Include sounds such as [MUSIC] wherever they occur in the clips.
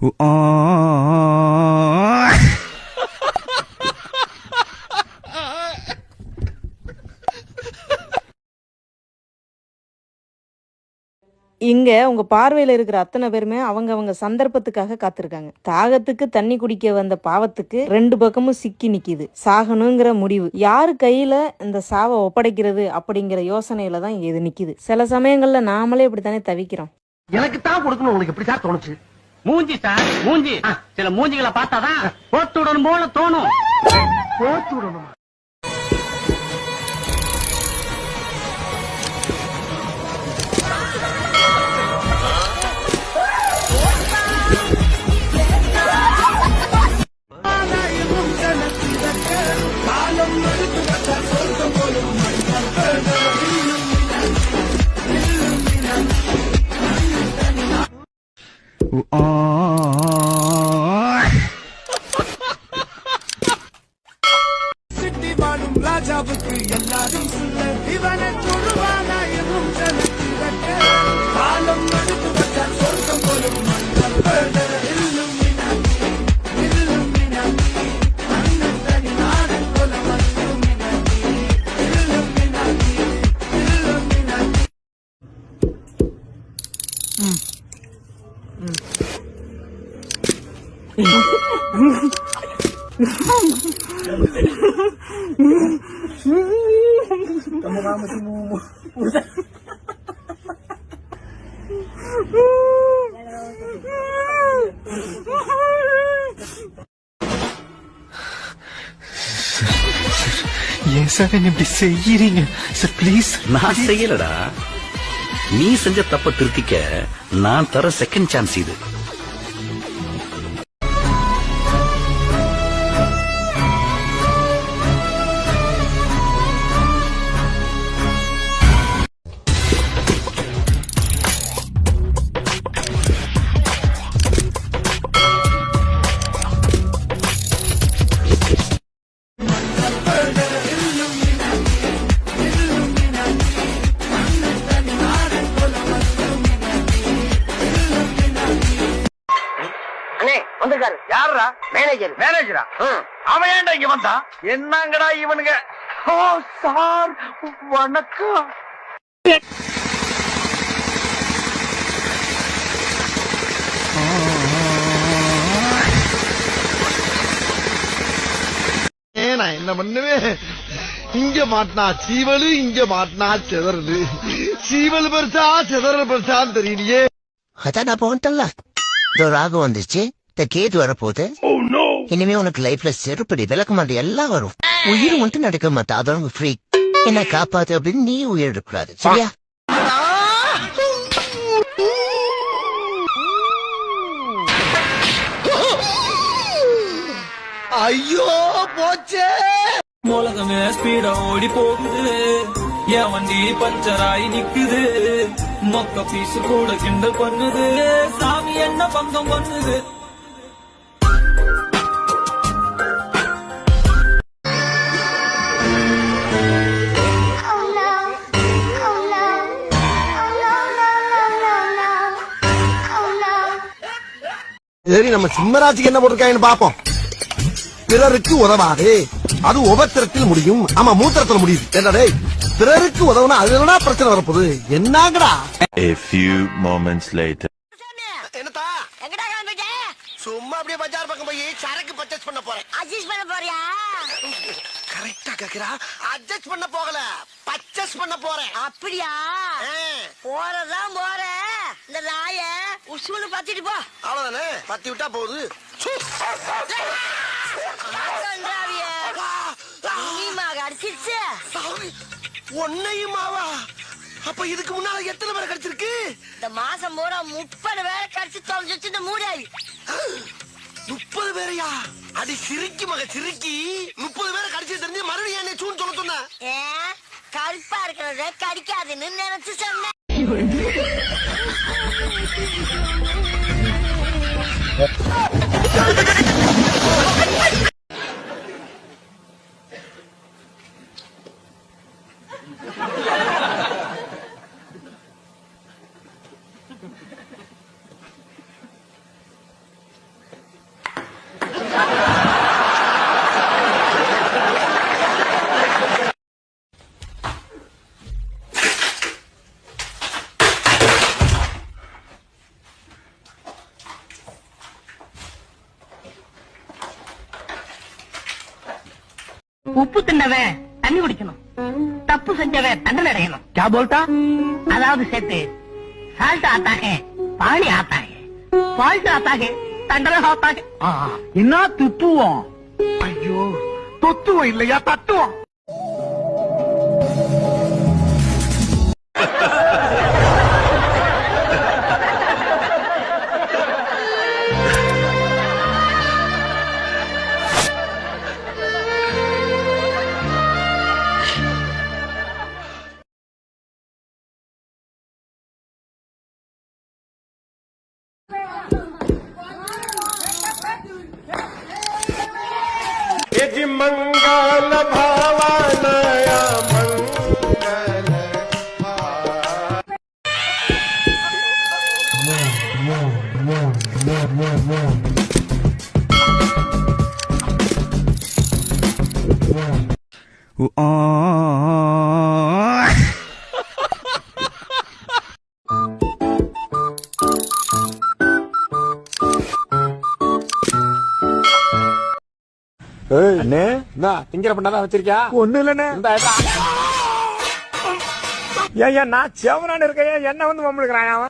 இங்க உங்க பார்வையில இருக்கிற அத்தனை பேருமே அவங்க அவங்க சந்தர்ப்பத்துக்காக காத்திருக்காங்க. தாகத்துக்கு தண்ணி குடிக்க வந்த பாவத்துக்கு ரெண்டு பக்கமும் சிக்கி நிக்குது. சாகணுங்கிற முடிவு. யாரு கையில இந்த சாவை ஒப்படைக்கிறது அப்படிங்கிற யோசனையில தான் இது நிக்குது. சில சமயங்கள்ல நாமளே இப்படித்தானே தவிக்கிறோம். எனக்கு தான் கொடுக்கணும். உனக்கு எப்படி சார் தோணுச்சு? மூஞ்சி சார் மூஞ்சி சில மூஞ்சிகளை பார்த்தாதான் போட்டுடன் போல தோணும் போட்டு விடணுமா ஏன் சார் என்ன இப்படி செய்யறீங்க? சார் ப்ளீஸ் நான் செய்யலடா. நீ செஞ்ச தப்ப திருத்திக்க நான் தர செகண்ட் சான்ஸ் இது. மேனேஜர் மேனேஜரா அவன் ஏன்டா இங்க வந்தா? என்னங்கடா இவனுங்க? ஓ சார் வணக்கம். நான் என்ன பண்ணுவேன்? இங்க மாட்டினா சீவலு இங்க மாட்டினா செதறலு. சீவல் பெருசா செதறல் பெருசான்னு தெரியலையே. அதான் நான் போன்ட்டல்ல இதோ ராகம் வந்துச்சு இந்த கேது வரப்போகுது. இனிமே உனக்கு லைஃப்ல செருப்படி விளக்கமாண்டி எல்லாம் வரும். உயிர் மட்டும் நடக்க மாட்டா. அதோட ஃப்ரீ என்ன காப்பாத்து அப்படின்னு நீ உயிர் எடுக்கூடாது சரியா? ஐயோ போச்சே. உலகமே ஸ்பீடா ஓடி போகுது. என் வண்டி பஞ்சராயி நிக்குது. மொக்க பீஸ் கூட கிண்டல் பண்ணுது. சாமி என்ன பங்கம் பண்ணுது? சரி நம்ம சிம்மராஜுக்கு என்ன போட்டிருக்காங்கன்னு பாப்போம் பிறருக்கு உதவாது. அது உபத்திரத்தில் முடியும். ஆமா மூத்திரத்துல முடியுது. என்னடே பிறருக்கு உதவுனா அது என்னடா பிரச்சனை வரப்போகுது? என்னங்கடா? A few moments later. என்னத்தா? எங்கடா கிளம்பிட்ட சும்மா அப்படியே பஜார் பக்கம் போய் சரக்கு பர்ச்சேஸ் பண்ண போறேன். அட்ஜஸ்ட் பண்ண போறியா? கரெக்டா கேக்குறா? அட்ஜஸ்ட் பண்ண போகல. பர்ச்சேஸ் பண்ண போறேன். அப்படியா? போறதான் போற இந்த நாய உசுன்னு பத்திட்டு போ. அவ்வளவுதானே? பத்தி விட்டா போகுது. அடிச்சிருச்சு. சாமி, உன்னையுமாவா அப்ப இதுக்கு முன்னால எத்தனை பேரை கிடைச்சிருக்கு? இந்த மாசம் பூரா முப்பது பேரை கடிச்சு தொலைஞ்சிச்சு இந்த மூடாய். முப்பது பேரையா? அடி சிரிக்கி மக சிரிக்கி. முப்பது பேரை கடிச்சு தெரிஞ்சு மறுபடியும் என்ன சூன்னு சொல்ல சொன்ன. கருப்பா இருக்கிறத கடிக்காதுன்னு நினைச்சு சொன்னேன். Ha ha! உப்பு தின்னவன் தண்ணி குடிக்கணும் தப்பு செஞ்சவன் தண்டனை அடையணும் क्या बोलता அதாவது சேர்த்து சால்ட் ஆத்தாகே பாணி ஆத்தாகே ஃபால்ட் ஆத்தாகே தண்டனை ஆத்தாகே என்ன துத்துவோம் ஐயோ தொத்துவம் இல்லையா தத்துவம் मंगल भावा। मंगल அண்ணே. திங்கிற பண்ணாதான் வச்சிருக்கியா? ஒண்ணு இல்லண்ணே ஏன் நான் செவனான்னு இருக்கேன். என்ன வந்து மம்மளுக்குறான் அவன்?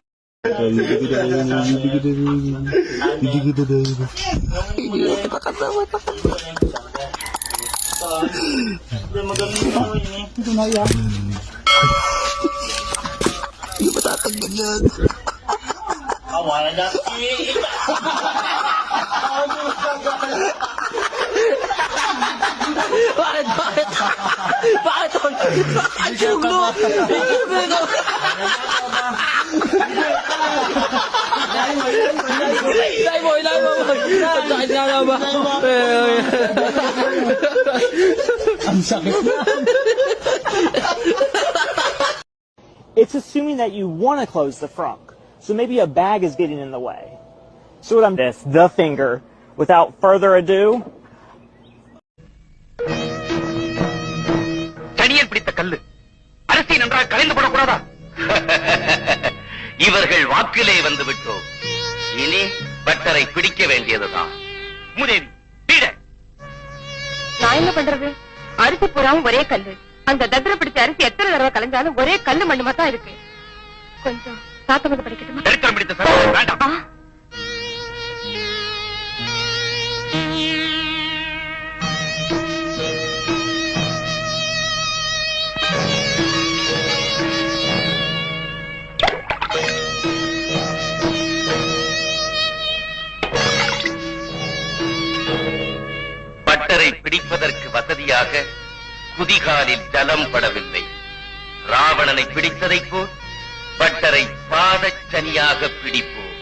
It's assuming that you want to close the frunk, so maybe a bag is getting in the way. So what I'm this, the finger, without further ado, அரசி நன்றாக கலைந்து போடக்கூடாதா [LAUGHS] இவர்கள் வாக்கிலே வந்து விட்டோம் இனி பட்டரை பிடிக்க வேண்டியதுதான். மூதேவி நான் என்ன பண்றது? அரிசி பூராவும் ஒரே கல்லு. அந்த தத்திர பிடிச்ச அரிசி எத்தனை தடவை கலைஞ்சாலும் ஒரே கல்லு மண்ணுமா தான் இருக்கு. கொஞ்சம் சாத்தம் வந்து படிக்கட்டுமா? சரித்திரம் பிடித்த வேண்டாம். அவரை பிடிப்பதற்கு வசதியாக குதிகாலில் ஜலம் படவில்லை. ராவணனை பிடித்ததைப் போல் பட்டரை பாதச்சனியாக பிடிப்போம்.